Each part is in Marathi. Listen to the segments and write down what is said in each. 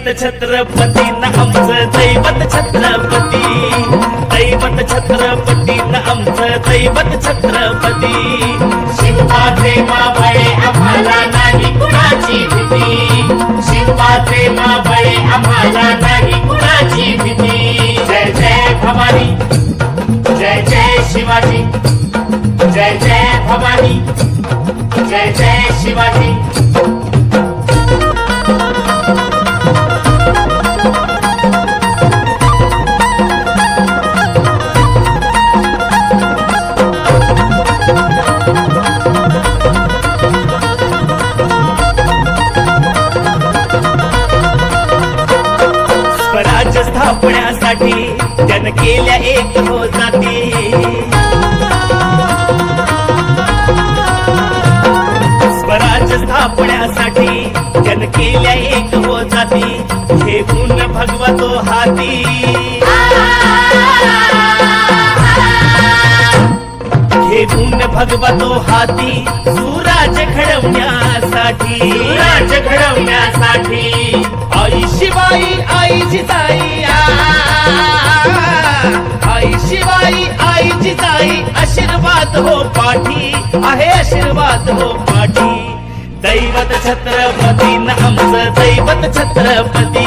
दैवत छत्रपती न आमचं दैवत छत्रपती. दैवत छत्रपती न आमचं दैवत छत्रपती. शिवाचे माबळे आम्हाला नाही कुणाची भीती. शिवाचे माबळे आम्हाला नाही कुणाची भीती. जय जय भवानी. जय जय शिवाजी. जय जय भवानी. जय जय शिवाजी. केल्या एक हो जाती स्वराज्य स्थापण्यासाठी त्यानं केल्या एक हो जाती हे गुण भगवतो हाती. हे गुण भगवतो हाती सुराज घडवण्यासाठी. राज घडवण्यासाठी. आई शिवाई आई जिजाई. हो पाठी आहे आशीर्वाद हो पाठी. दैवत छत्रपती न आमचं दैवत छत्रपती.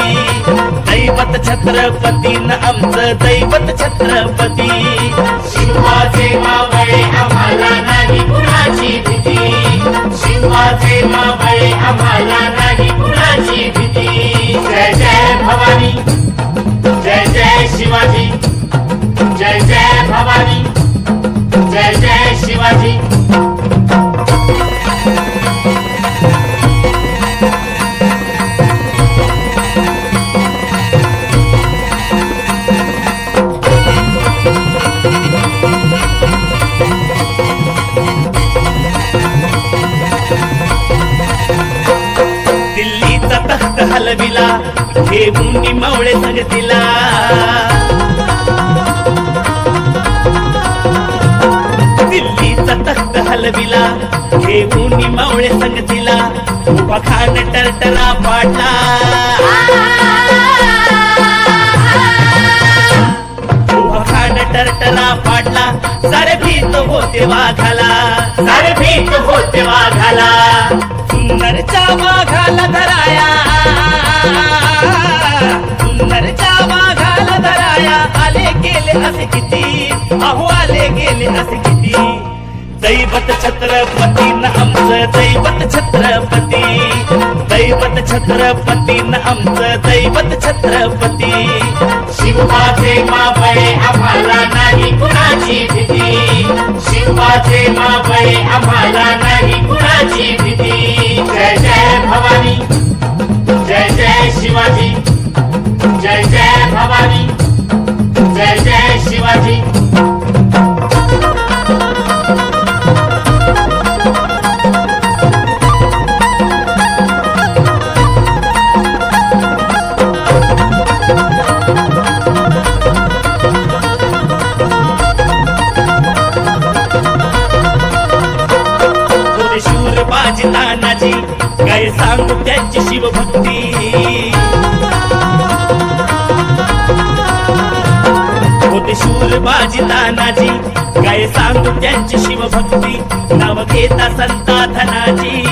दैवत छत्रपती न आमचं दैवत छत्रपती. हलविला हे मुंडी मावळे संगतीला दिल्लीचा तख्त हलविला हे मुंडी मावळे संगतीला पखान टरटरा पाडला. उभा टरटरा पाडला. सारे भीत होते वाघाला. सारे भीत होते वाघाला. सुंदरच्या वाघाला धराया. असे किती? अहो आले गेले असे किती? दैवत छत्रपती न आमचं दैवत छत्रपती. दैवत छत्रपती न आमचं दैवत छत्रपती. शिवाचे मावळे आम्हाला नाही कुणाची भीती. शिवाचे मावळे आम्हाला शूर बाजी तानाजी काय सांगू त्यांची शिवभक्ती. होते शूर बाजी तानाजी काय सांगू त्यांची शिवभक्ती. नाव घेता संता धनाजी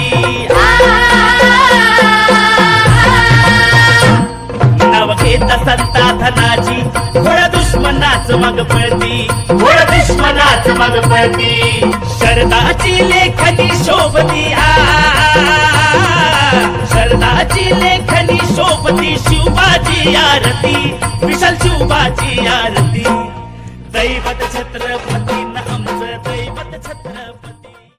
याच भगवती शरदाची लेखनी शोभती शरदाची लेखनी शोभती शिवबाची आरती विशाल शिवबाची आरती. दैवत छत्रपती आमचं दैवत छत्रपती.